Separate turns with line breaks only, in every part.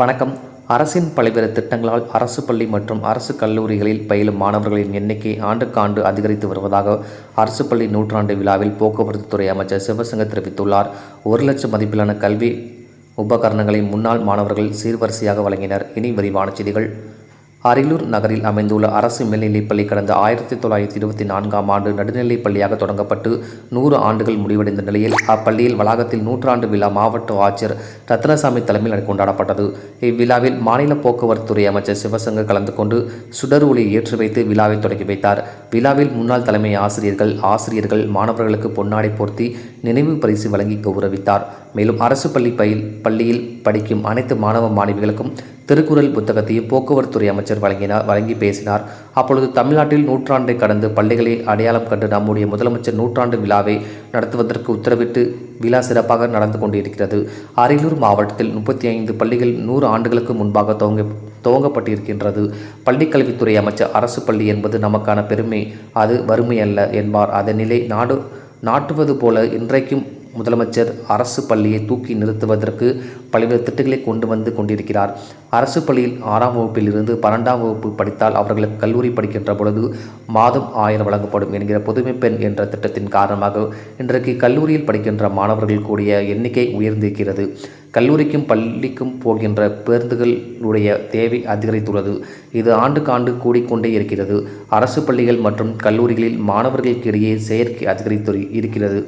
வணக்கம். அரசின் பல்வேறு திட்டங்களால் அரசு பள்ளி மற்றும் அரசு கல்லூரிகளில் பயிலும் மாணவர்களின் எண்ணிக்கை ஆண்டுக்காண்டு அதிகரித்து வருவதாக அரசு பள்ளி நூற்றாண்டு விழாவில் போக்குவரத்து துறை அமைச்சர் சிவசங்க தெரிவித்துள்ளார். ஒரு லட்சம் மதிப்பிலான கல்வி உபகரணங்களை முன்னாள் மாணவர்கள் சீர்வரிசையாக வழங்கினர். இனி விரிவான செய்திகள். அரியலூர் நகரில் அமைந்துள்ள அரசு மேல்நிலைப்பள்ளி கடந்த ஆயிரத்தி தொள்ளாயிரத்தி இருபத்தி நான்காம் ஆண்டு நடுநிலைப்பள்ளியாக தொடங்கப்பட்டு நூறு ஆண்டுகள் முடிவடைந்த நிலையில் அப்பள்ளியில் வளாகத்தில் நூற்றாண்டு விழா மாவட்ட ஆட்சியர் ரத்னசாமி தலைமையில் கொண்டாடப்பட்டது. இவ்விழாவில் மாநில போக்குவரத்துறை அமைச்சர் சிவசங்கர் கலந்து கொண்டு சுடர் ஒளியை ஏற்றி வைத்து விழாவை தொடங்கி வைத்தார். விழாவில் முன்னாள் தலைமை ஆசிரியர்கள் ஆசிரியர்கள் மாணவர்களுக்கு பொன்னாடை போர்த்தி நினைவு பரிசு வழங்கி கௌரவித்தார். மேலும் அரசு பள்ளி பயில் பள்ளியில் படிக்கும் அனைத்து மாணவ மாணவிகளுக்கும் திருக்குறள் புத்தகத்தையும் போக்குவரத்துறை அமைச்சர் வழங்கினார் வழங்கி பேசினார். அப்பொழுது தமிழ்நாட்டில் நூற்றாண்டை கடந்து பள்ளிகளை அடையாளம் கண்டு நம்முடைய முதலமைச்சர் நூற்றாண்டு விழாவை நடத்துவதற்கு உத்தரவிட்டு விழா சிறப்பாக நடந்து கொண்டிருக்கிறது. அரியலூர் மாவட்டத்தில் முப்பத்தி ஐந்து பள்ளிகள் நூறு ஆண்டுகளுக்கு முன்பாக துவங்க துவங்கப்பட்டிருக்கின்றது. பள்ளிக்கல்வித்துறை அமைச்சர் அரசு பள்ளி என்பது நமக்கான பெருமை அது வறுமை அல்ல என்பார். அதன் நிலை நாடு நாட்டுவது போல இன்றைக்கும் முதலமைச்சர் அரசு பள்ளியை தூக்கி நிறுத்துவதற்கு பல்வேறு திட்டங்களை கொண்டு வந்து கொண்டிருக்கிறார். அரசு பள்ளியில் ஆறாம் வகுப்பில் இருந்து பன்னெண்டாம் வகுப்பு படித்தால் அவர்களுக்கு கல்லூரி படிக்கின்ற பொழுது மாதம் ஆயிரம் வழங்கப்படும் என்கிற புதுமை பெண் என்ற திட்டத்தின் காரணமாக இன்றைக்கு கல்லூரியில் படிக்கின்ற மாணவர்கள் கூடிய எண்ணிக்கை உயர்ந்திருக்கிறது. கல்லூரிக்கும் பள்ளிக்கும் போகின்ற பேருந்துகளுடைய தேவை அதிகரித்துள்ளது. இது ஆண்டுக்கு ஆண்டு கூடிக்கொண்டே இருக்கிறது. அரசு பள்ளிகள் மற்றும் கல்லூரிகளில் மாணவர்களுக்கிடையே செயற்கை அதிகரித்து இருக்கிறது.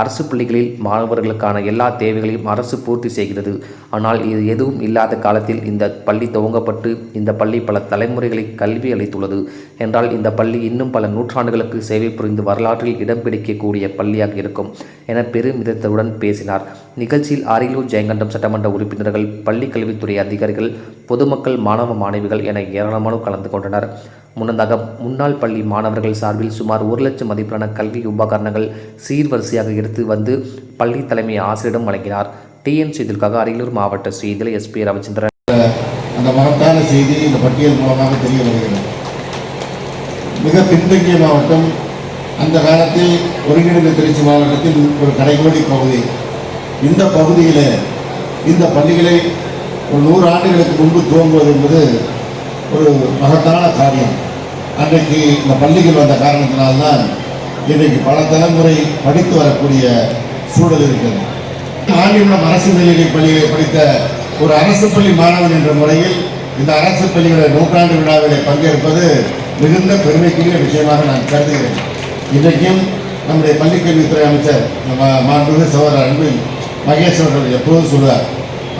அரசு பள்ளிகளில் மாணவர்களுக்கான எல்லா தேவைகளையும் அரசு பூர்த்தி செய்கிறது. ஆனால் இது எதுவும் இல்லாத காலத்தில் இந்த பள்ளி துவங்கப்பட்டு இந்த பள்ளி பல தலைமுறைகளை கல்வி அளித்துள்ளது. என்றால் இந்த பள்ளி இன்னும் பல நூற்றாண்டுகளுக்கு சேவை புரிந்து வரலாற்றில் இடம் பிடிக்கக்கூடிய பள்ளியாக இருக்கும் என பெருமிதத்துடன் பேசினார். நிகழ்ச்சியில் அரியலூர் ஜெயங்கண்டம் சட்டமன்ற உறுப்பினர்கள் பள்ளி கல்வித்துறை அதிகாரிகள் பொதுமக்கள் மாணவ மாணவிகள் என ஏராளமானோர் கலந்து கொண்டனர். முன்னதாக முன்னாள் பள்ளி மாணவர்கள் சார்பில் சுமார் ஒரு லட்சம் மதிப்பிலான கல்வி உபகரணங்கள் சீர்வரிசையாக எடுத்து வந்து பள்ளி தலைமை ஆசிரியரிடம் வழங்கினார். டிஎன் செய்திகளுக்காக அரியலூர் மாவட்ட செய்தியில் எஸ்பி ரவிச்சந்திரன்.
அந்த மகத்தான செய்தி இந்த பட்டியல் மூலமாக தெரிய வருகிறது. மிக பின்தங்கிய மாவட்டம் அந்த காலத்தில் ஒருங்கிணைந்த திருச்சி மாவட்டத்தில் ஒரு கடைகோடி பகுதி. இந்த பகுதியில் இந்த பள்ளிகளை ஒரு நூறு ஆண்டுகளுக்கு முன்பு துவங்குவது என்பது ஒரு மகத்தான காரியம். அன்றைக்கு இந்த பள்ளிகள் வந்த காரணத்தினால்தான் இன்றைக்கு பல தலைமுறை படித்து வரக்கூடிய சூழல் இருக்கிறது. ஆண்டியுடன் அரசு மேல்நிலை பள்ளியை படித்த ஒரு அரசு பள்ளி மாணவன் என்ற முறையில் இந்த அரசு பள்ளியோட நூற்றாண்டு விழாவிலே பங்கேற்பது மிகுந்த பெருமைக்குரிய விஷயமாக நான் கருதுகிறேன். இன்றைக்கும் நம்முடைய பள்ளிக்கல்வித்துறை அமைச்சர் நம்ம மாண்புமிகு சகோதரர் அன்பில் மகேஸ்வரர் எப்போதும் சொல்வார்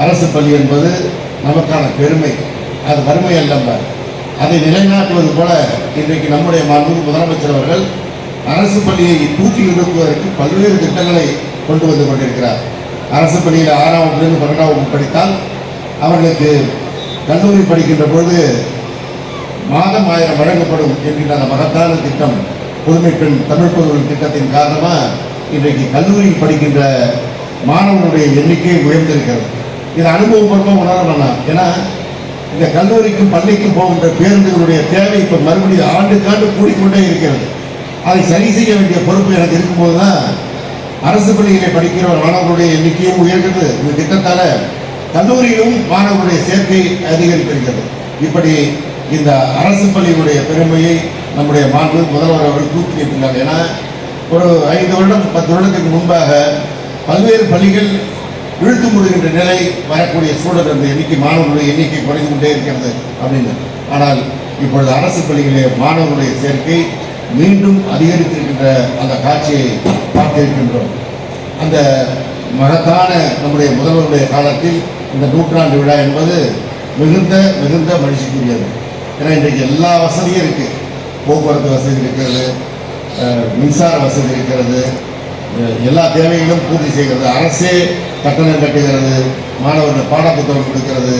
அரசு பள்ளி என்பது நமக்கான பெருமை. அது வறுமை அல்ல அதை நிலைநாட்டுவது போல இன்றைக்கு நம்முடைய மாண்பு முதலமைச்சர் அவர்கள் அரசு பள்ளியை தூக்கி நிறுத்துவதற்கு பல்வேறு திட்டங்களை கொண்டு வந்து கொண்டிருக்கிறார். அரசு பள்ளியில் ஆறாம் வகுப்பிலிருந்து பன்னெண்டாம் வகுப்பு படித்தால் அவர்களுக்கு கல்லூரி படிக்கின்ற பொழுது மாதம் ஆயிரம் வழங்கப்படும் என்கின்ற அந்த மகத்தான திட்டம் புதுமை பெண் தமிழ் பொருள் திட்டத்தின் காரணமாக இன்றைக்கு கல்லூரியில் படிக்கின்ற மாணவர்களுடைய எண்ணிக்கை உயர்ந்திருக்கிறது. இது அனுபவபூர்வமாக உணரலாம் ஏன்னா இந்த கல்லூரிக்கும் பள்ளிக்கும் போகின்ற பேருந்துகளுடைய தேவை இப்போ மறுபடியும் ஆண்டுக்காண்டு கூடிக்கொண்டே இருக்கிறது. அதை சரி செய்ய வேண்டிய பொறுப்பு எனக்கு இருக்கும்போது தான் அரசு பள்ளிகளை படிக்கிற மாணவர்களுடைய எண்ணிக்கையும் உயர்கிறது இந்த திட்டத்தால் கல்லூரியிலும் மாணவர்களுடைய சேர்க்கை அதிகரித்திருக்கிறது. இப்படி இந்த அரசு பள்ளியினுடைய பெருமையை நம்முடைய மாண்பு முதல்வர் அவர்கள் தூக்கி நிற்கிறார் ஏன்னா ஒரு ஐந்து வருடம் பத்து வருடத்துக்கு முன்பாக பல்வேறு பள்ளிகள் இழுத்து முடிகின்ற நிலை வரக்கூடிய சூழல் அந்த எண்ணிக்கை மாணவர்களுடைய எண்ணிக்கை குறைந்து கொண்டே இருக்கிறது அப்படின்னு ஆனால் இப்பொழுது அரசு பள்ளிகளிலே மாணவர்களுடைய சேர்க்கை மீண்டும் அதிகரித்திருக்கின்ற அந்த காட்சியை பார்த்திருக்கின்றோம். அந்த மகத்தான நம்முடைய முதல்வருடைய காலத்தில் இந்த நூற்றாண்டு விழா என்பது மிகுந்த மிகுந்த மகிழ்ச்சிக்குரியது. ஏன்னா இன்றைக்கு எல்லா வசதியும் இருக்குது போக்குவரத்து வசதி இருக்கிறது மின்சார வசதி இருக்கிறது எல்லா தேவைகளும் பூர்த்தி செய்கிறது. அரசே கட்டணம் கட்டுகிறது மாணவர்கள் பாடப்புத்தகம் கொடுக்கிறது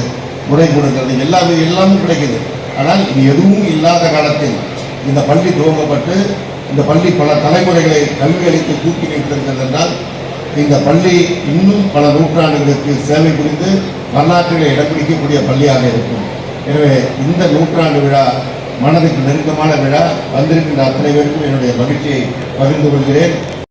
முறை கொடுக்கிறது எல்லாமே எல்லாமே கிடைக்குது. ஆனால் இது எதுவும் இல்லாத காலத்தில் இந்த பள்ளி துவங்கப்பட்டு இந்த பள்ளி பல தலைமுறைகளை கல்வி அளித்து தூக்கி நிறுத்திருக்கிறது என்றால் இந்த பள்ளி இன்னும் பல நூற்றாண்டுகளுக்கு சேவை புரிந்து வரலாற்றில் இடம் பிடிக்கக்கூடிய பள்ளியாக இருக்கும். எனவே இந்த நூற்றாண்டு விழா மனதுக்கு நெருக்கமான விழா. வந்திருக்கின்ற அத்தனை பேருக்கும் என்னுடைய மகிழ்ச்சியை பகிர்ந்து கொள்கிறேன்.